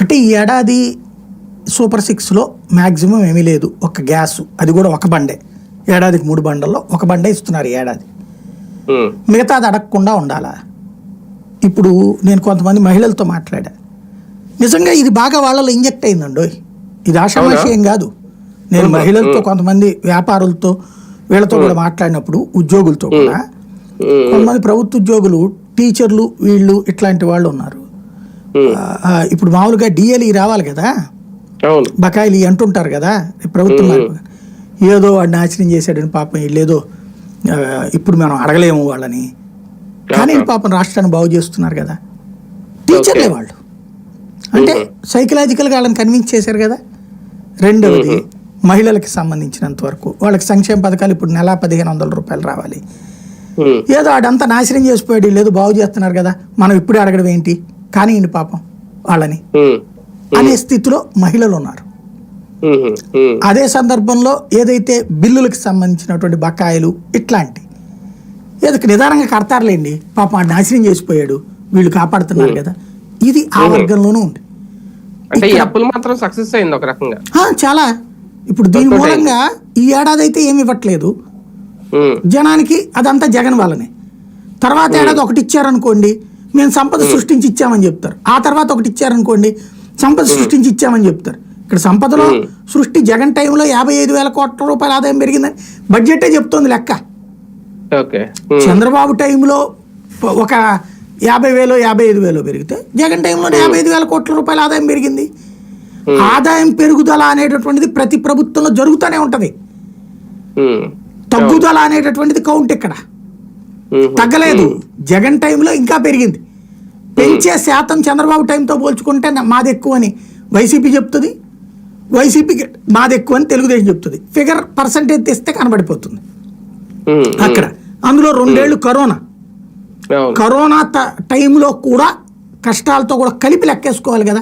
ఒకటి ఈ ఏడాది సూపర్ సిక్స్లో మ్యాక్సిమం ఏమీ లేదు. ఒక గ్యాస్ అది కూడా ఒక బండే. ఏడాదికి మూడు బండల్లో ఒక బండే ఇస్తున్నారు ఈ ఏడాది. మిగతాది అడగకుండా ఉండాలా? ఇప్పుడు నేను కొంతమంది మహిళలతో మాట్లాడా. నిజంగా ఇది బాగా వాళ్ళలో ఇంజెక్ట్ అయిందండి ఇది ఆషామాషి ఏం కాదు. నేను మహిళలతో కొంతమంది వ్యాపారులతో వీళ్ళతో కూడా మాట్లాడినప్పుడు ఉద్యోగులతో కూడా కొంతమంది ప్రభుత్వ ఉద్యోగులు టీచర్లు వీళ్ళు ఇట్లాంటి వాళ్ళు ఉన్నారు. ఇప్పుడు మామూలుగా డిఎల్ఈ రావాలి కదా? బకాయిలు అంటుంటారు కదా? ప్రభుత్వం. ఏదో వాడిని నాశనం చేశాడని పాపం వీళ్ళేదో ఆ, ఇప్పుడు మనం అడగలేము వాళ్ళని. కానీ పాపం రాష్ట్రాన్ని బాగు చేస్తున్నారు కదా? టీచర్లే వాళ్ళు. అంటే సైకలాజికల్గా వాళ్ళని కన్విన్స్ చేశారు కదా? రెండవది మహిళలకు సంబంధించినంత వరకు వాళ్ళకి సంక్షేమ పథకాలు ఇప్పుడు నెల పదిహేను వందల రూపాయలు రావాలి. ఏదో ఆడంతా నాశనం చేసిపోయాడు వీళ్ళు బాగు చేస్తున్నారు కదా? మనం ఇప్పుడే అడగడం ఏంటి? కానీ పాపం వాళ్ళని. అనే స్థితిలో మహిళలు ఉన్నారు. అదే సందర్భంలో ఏదైతే బిల్లులకు సంబంధించినటువంటి బకాయిలు ఇట్లాంటి ఏదో నిదానంగా కడతారులేండి పాపం నాశనం చేసిపోయాడు వీళ్ళు కాపాడుతున్నారు కదా. ఇది ఆ వర్గంలోనూ ఉంది. మాత్రం సక్సెస్ అయింది ఒక రకంగా. చాలా. ఇప్పుడు దీని మూలంగా ఈ ఏడాది అయితే ఏమి ఇవ్వట్లేదు. జనానికి అదంతా జగన్ వల్లనే. తర్వాత ఏడాది ఒకటి ఇచ్చారనుకోండి మేము సంపద సృష్టించి ఇచ్చామని చెప్తారు. ఆ తర్వాత ఒకటి ఇచ్చారనుకోండి సంపద సృష్టించి ఇచ్చామని చెప్తారు. ఇక్కడ సంపదలో సృష్టి జగన్ టైంలో యాభై ఐదు వేల కోట్ల రూపాయల ఆదాయం పెరిగిందని బడ్జెటే చెప్తోంది లెక్క. చంద్రబాబు టైంలో ఒక యాభై వేలు యాభై ఐదు వేలు పెరిగితే జగన్ టైంలో యాభై ఐదు వేల కోట్ల రూపాయల ఆదాయం పెరిగింది. ఆదాయం పెరుగుదల అనేటటువంటిది ప్రతి ప్రభుత్వంలో జరుగుతూనే ఉంటది. తగ్గుదల అనేటటువంటిది కౌంట్ ఇక్కడ. తగ్గలేదు. జగన్ టైంలో ఇంకా పెరిగింది. పెంచే శాతం చంద్రబాబు టైంతో పోల్చుకుంటే మాది ఎక్కువ అని వైసీపీ చెప్తుంది. వైసీపీకి మాది ఎక్కువ అని తెలుగుదేశం చెప్తుంది. ఫిగర్ పర్సంటేజ్ తెస్తే కనబడిపోతుంది. అక్కడ. అందులో రెండేళ్ళు కరోనా. కరోనా టైంలో కూడా కష్టాలతో కూడా కలిపి లెక్కేసుకోవాలి కదా.